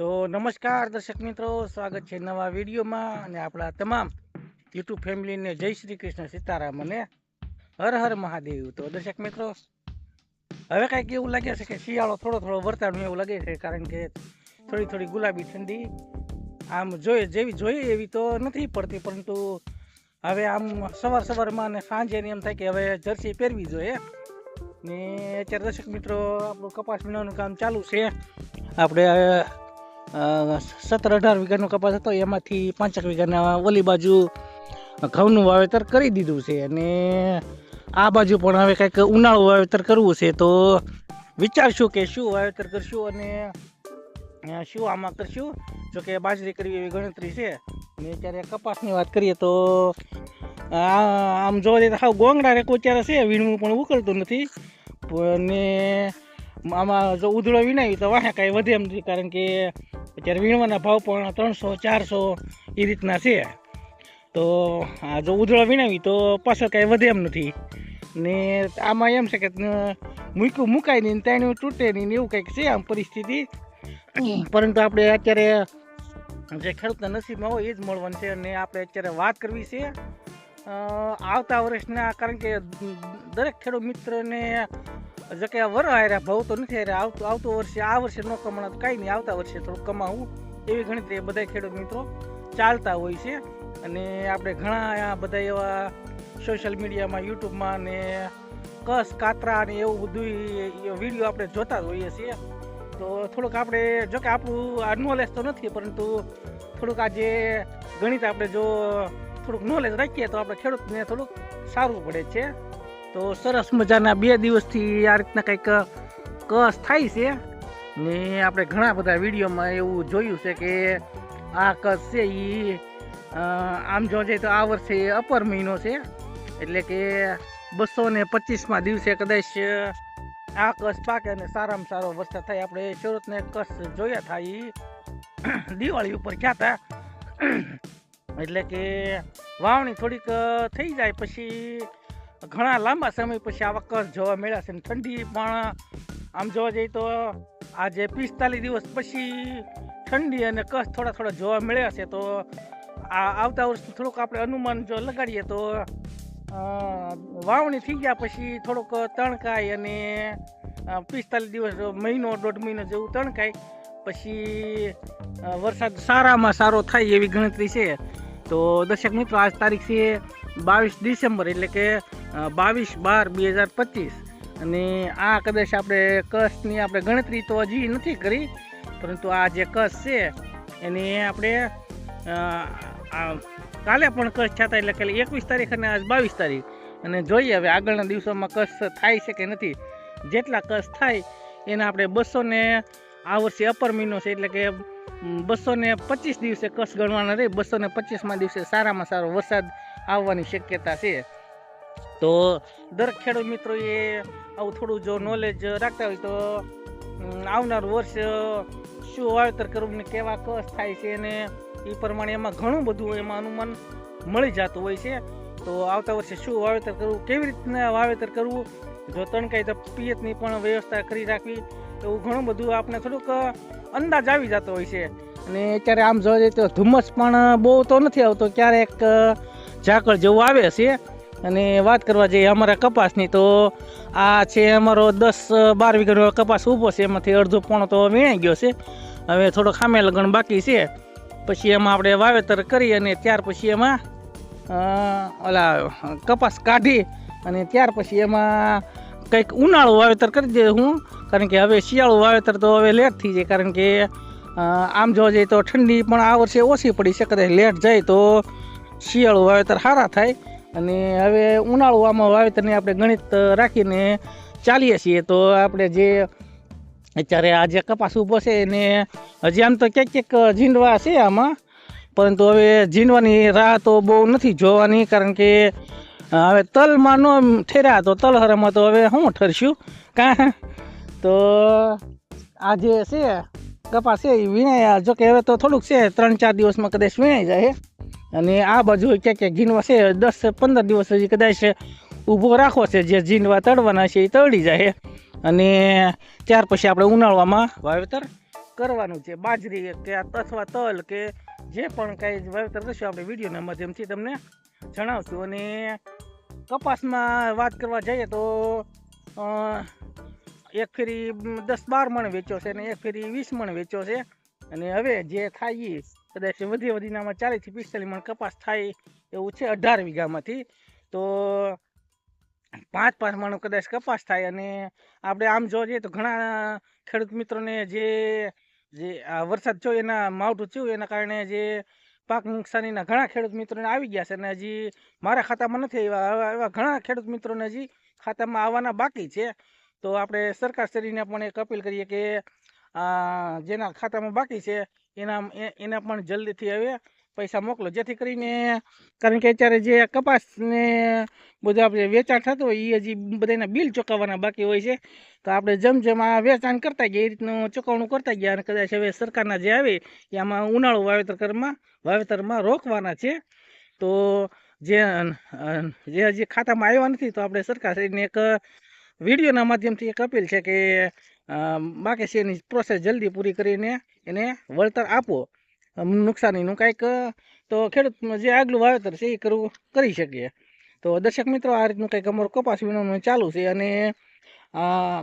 તો નમસ્કાર દર્શક મિત્રો, સ્વાગત છે નવા વિડીયોમાં અને આપણા તમામ યુટ્યુબ ફેમિલીને જય શ્રી કૃષ્ણ સીતારામ અને હર હર મહાદેવ. તો દર્શક મિત્રો, હવે કાંઈક એવું લાગે છે કે શિયાળો થોડો થોડો વર્તાનું એવું લાગે છે, કારણ કે થોડી થોડી ગુલાબી ઠંડી આમ જોઈએ જેવી જોઈએ એવી તો નથી પડતી, પરંતુ હવે આમ સવાર સવારમાં અને સાંજે એમ થાય કે હવે જર્સી પહેરવી જોઈએ. ને અત્યારે દર્શક મિત્રો, આપણું કપાસ વીણવાનું કામ ચાલુ છે. આપણે સત્તર અઢાર વીઘાનો કપાસ હતો. એમાંથી પાંચેક વીઘાના ઓલી બાજુ ઘઉંનું વાવેતર કરી દીધું છે અને આ બાજુ પણ હવે કંઈક ઉનાળું વાવેતર કરવું છે. તો વિચારશું કે શું વાવેતર કરશું અને શું આમાં કરશું? જો કે બાજરી કરવી એવી ગણતરી છે. ને અત્યારે કપાસની વાત કરીએ તો આમ જોવા જઈએ તો હાવ ગોંગડા રેકો અત્યારે છે. વીણવું પણ ઉકળતું નથી. ને, આમાં જો ઉધળો વિનાવી તો વાહે કાંઈ વધે એમ કારણ કે અત્યારે વીણવાના ભાવ પણ ત્રણસો, ચારસો એ રીતના છે. તો આ જો ઉધળો વીણાવી તો પાછળ કાંઈ વધે એમ નથી. ને આમાં એમ છે કે મૂક્યું, મુકાય નહીં ત્યાંનું તૂટે નહીં ને એવું કંઈક છે આમ પરિસ્થિતિ. પરંતુ આપણે અત્યારે જે ખેડૂતના નસીબમાં હોય એ જ મળવાનું છે અને આપણે અત્યારે વાત કરવી છે આવતા વર્ષના, કારણ કે દરેક ખેડૂત મિત્રને જો કે આ વરો હાર્યા ભાવ તો નથી હાર્યા આવતું આવતું વર્ષે આ વર્ષે ન કમાણા તો કાંઈ નહીં. આવતા વર્ષે થોડુંક કમાવું. એવી ગણતરી બધા ખેડૂત મિત્રો ચાલતા હોય છે. અને આપણે ઘણા આ બધા એવા સોશિયલ મીડિયામાં યુટ્યુબમાં ને કસ, કાતરા ને એવું બધું વીડિયો આપણે જોતા જ હોઈએ છીએ. તો થોડુંક આપણે જો કે આપણું આ નોલેજ તો નથી, પરંતુ થોડુંક આજે ગણિત આપણે જો થોડુંક નોલેજ રાખીએ તો આપણે ખેડૂતને થોડુંક સારું પડે છે. તો સરસ મજાના બે દિવસથી આ રીતના કંઈક કસ થાય છે. ને આપણે ઘણા બધા વિડીયોમાં એવું જોયું છે કે આ કસ છે એ આમ જો તો આ વર્ષે અપર મહિનો છે. એટલે કે બસો ને પચીસમાં દિવસે કદાચ આ કસ પાકે અને સારામાં સારો વરસાદ થાય. આપણે સુરતને કસ જોયા થાય એ દિવાળી ઉપર ગયા હતા એટલે કે વાવણી થોડીક થઈ જાય પછી ઘણા લાંબા સમય પછી આવા કસ જોવા મળ્યા છે ઠંડી પણ, આમ જોવા જઈએ તો આજે પિસ્તાલીસ દિવસ પછી ઠંડી અને કસ થોડા થોડા જોવા મળ્યા છે. તો આ આવતા વર્ષનું થોડુંક આપણે અનુમાન જો લગાડીએ તો વાવણી થઈ ગયા પછી થોડુંક તણકાય અને પિસ્તાલીસ દિવસ મહિનો, દોઢ મહિનો જેવું તણકાય. પછી વરસાદ સારામાં સારો થાય એવી ગણતરી છે. તો દર્શક મિત્રો, આજ તારીખ છે બાવીસ ડિસેમ્બર એટલે કે બાવીસ બાર બે હજાર પચીસ. અને આ કદાચ આપણે કસની આપણે ગણતરી તો હજી નથી કરી, પરંતુ આ જે કસ છે, એની આપણે કાલે પણ કચ્છ છતાં એટલે કે એકવીસ તારીખ અને આજ બાવીસ તારીખ. અને જોઈએ હવે આગળના દિવસોમાં કસ થાય છે કે નથી. જેટલા કસ થાય, એના આપણે બસો ને, આ વર્ષે અપર મહિનો છે એટલે કે બસો ને પચીસ દિવસે કચ્છ ગણવાના રહે બસો ને પચીસમાં દિવસે સારામાં સારો વરસાદ આવવાની શક્યતા છે. તો દરેક ખેડૂત મિત્રોએ આવું થોડું જો નોલેજ રાખતા હોય તો આવનાર વર્ષ શું વાવેતર કરવું ને કેવા કસ થાય છે અને એ પ્રમાણે એમાં ઘણું બધું એમાં અનુમાન મળી જતું હોય છે. તો આવતા વર્ષે શું વાવેતર કરવું, કેવી રીતના વાવેતર કરવું, જો તણકાય તો પિયતની પણ વ્યવસ્થા કરી રાખવી, એવું ઘણું બધું આપણે થોડુંક અંદાજ આવી જતો હોય છે. અને અત્યારે આમ જઈએ તો ધુમ્મસ પણ બહુ તો નથી આવતો, ક્યારેક ઝાકળ જેવું આવે છે. અને વાત કરવા જઈએ અમારા કપાસની, તો આ છે અમારો દસ, બાર વીઘાનો કપાસ ઊભો છે. એમાંથી અડધો પોણો તો વીણાઈ ગયો છે. હવે થોડો ખામે લગણ બાકી છે. પછી એમાં આપણે વાવેતર કરી અને ત્યાર પછી એમાં ઓલા, કપાસ કાઢી અને ત્યાર પછી એમાં કંઈક ઉનાળું વાવેતર કરી દે હું. કારણ કે હવે શિયાળું વાવેતર તો હવે લેટ થઈ જાય. કારણ કે આમ જોવા જઈએ તો ઠંડી પણ આ વર્ષે ઓછી પડી છે. કદાચ લેટ જાય તો શિયાળું વાવેતર સારા થાય. અને હવે ઉનાળો આમાં વાવેતરની આપણે ગણિત રાખીને ચાલીએ છીએ. તો આપણે જે અત્યારે આ જે કપાસ ઊભો છે એને હજી આમ તો ક્યાંક ક્યાંક ઝીંડવા છે આમાં, પરંતુ હવે ઝીંડવાની રાહ તો બહુ નથી જોવાની, કારણ કે હવે તલમાં ન ઠેર્યા તો તલહરામાં તો હવે હું ઠરશું? કાં? તો આ જે છે, કપાસ છે, એ વીણાયા. જોકે હવે તો થોડુંક છે, ત્રણ ચાર દિવસમાં કદાચ વીણાઈ જાય. અને આ બાજુ ક્યાંક ક્યાંક ઝીંડવા છે, દસ પંદર દિવસ હજી કદાચ ઊભો રાખવો છે, જે ઝીંડવા તળવાના છે એ તળી જાય. અને ત્યાર પછી આપણે ઉનાળવામાં વાવેતર કરવાનું છે. બાજરી કે અથવા તલ કે જે પણ કાંઈ વાવેતર કરશું, આપણે વિડીયોના માધ્યમથી તમને જણાવશું. અને કપાસમાં વાત કરવા જઈએ તો એક ફેરી દસ બાર મણ વેચ્યો છે અને એક ફેરી વીસ મણ વેચ્યો છે. અને હવે જે થાય કદાચ વધી વધીનામાં ચાલીસથી પિસ્તાલીસ મણ કપાસ થાય એવું છે અઢાર વીઘામાંથી. તો પાંચ પાંચ મણ કદાચ કપાસ થાય અને આપણે આમ જોવા જઈએ તો ઘણા ખેડૂત મિત્રોને જે જે આ વરસાદ થયો એના માવઠું થયું એના કારણે જે પાક નુકસાનીના ઘણા ખેડૂત મિત્રોને આવી ગયા છે અને હજી મારા ખાતામાં નથી એવા એવા ઘણા ખેડૂત મિત્રોને હજી ખાતામાં આવવાના બાકી છે. તો આપણે સરકારશ્રીને પણ એક અપીલ કરીએ કે જેના ખાતામાં બાકી છે એના એને પણ જલ્દીથી હવે પૈસા મોકલો. જેથી કરીને કારણ કે અત્યારે જે કપાસ ને બધું આપણે વેચાણ થતું હોય એ હજી બધાના બિલ ચૂકવવાના બાકી હોય છે. તો આપણે જેમ જેમ આ વેચાણ કરતા ગયા, એ રીતનું ચૂકવણું કરતા ગયા અને કદાચ હવે સરકારના જે આવે, એ આમાં ઉનાળુ વાવેતર કરમાં વાવેતરમાં રોકવાના છે. તો જે જે હજી ખાતામાં આવ્યા નથી, તો આપણે સરકારશ્રીને એક વિડીયોના માધ્યમથી એક અપીલ છે કે બાકી છે એની પ્રોસેસ જલ્દી પૂરી કરીને એને વળતર આપો. નુકસાનીનું કાંઈક, તો ખેડૂત જે આગલું વાવેતર છે એ કરવું, કરી શકીએ. તો દર્શક મિત્રો, આ રીતનું કંઈક અમારું કપાસ વિનોનું ચાલુ છે અને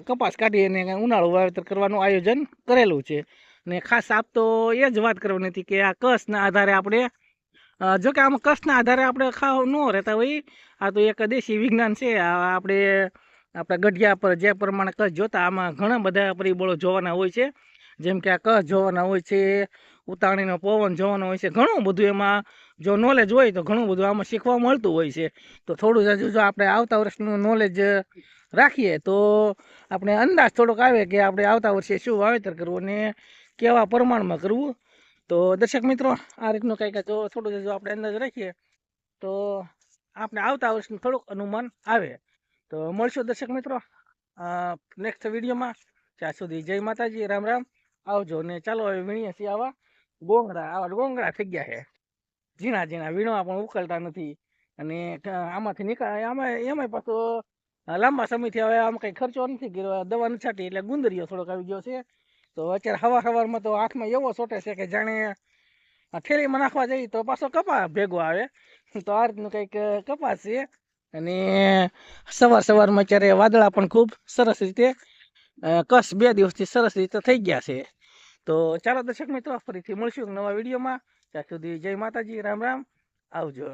કપાસ કાઢી અને ઉનાળુ વાવેતર કરવાનું આયોજન કરેલું છે. ને ખાસ આપ તો એ જ વાત કરવાની હતી કે આ કસના આધારે આપણે જોકે આમાં કસના આધારે આપણે ખાવ ન રહેતા હોય, આ તો એક દેશી વિજ્ઞાન છે. આપણે આપણા ગઢિયા પર જે પ્રમાણે કચ્છ જોતા, આમાં ઘણા બધા પરિબળો જોવાના હોય છે. જેમ કે આ કચ્છ જોવાના હોય છે, ઉતાણીનો પવન જોવાનો હોય છે, ઘણું બધું એમાં જો નોલેજ હોય તો ઘણું બધું આમાં શીખવા મળતું હોય છે. તો થોડું હજુ જો આપણે આવતા વર્ષનું નોલેજ રાખીએ તો આપણે અંદાજ થોડોક આવે કે આપણે આવતા વર્ષે શું વાવેતર કરવું અને કેવા પ્રમાણમાં કરવું. તો દર્શક મિત્રો, આ રીતનું કંઈક જો થોડું જો આપણે અંદાજ રાખીએ તો આપણે આવતા વર્ષનું થોડુંક અનુમાન આવે. તો મળશું દર્શક મિત્રો. નેક્સ્ટ વિડીયોમાં. ત્યાં સુધી જય માતાજી, રામ રામ. આવજો ને ચાલો હવે વીણીએ છીએ આવા ગોંગડા આવા ગોંગડા થઈ ગયા છે. ઝીણા ઝીણા વીણવા પણ ઉકલતા નથી. અને આમાંથી નીકળ, આમાં, એમાંય પાછો લાંબા સમયથી હવે આમ કંઈ ખર્ચો નથી કર્યો. દવા નથી છાંટી એટલે ગુંદરીઓ થોડોક આવી ગયો છે. તો અત્યારે હવાર હવારમાં તો હાથમાં એવો સોટે છે કે જાણે થેલીમાં નાખવા જઈએ તો પાછો કપા ભેગો આવે. તો આ રીતનું કંઈક કપાસ છે. અને સવાર સવારમાં અત્યારે વાદળા પણ ખૂબ સરસ રીતે કસ બે દિવસથી સરસ રીતે થઈ ગયા છે. તો ચાલો દર્શક મિત્રો, ફરીથી મળશું નવા વિડીયોમાં. ત્યાં સુધી જય માતાજી, રામ રામ. આવજો.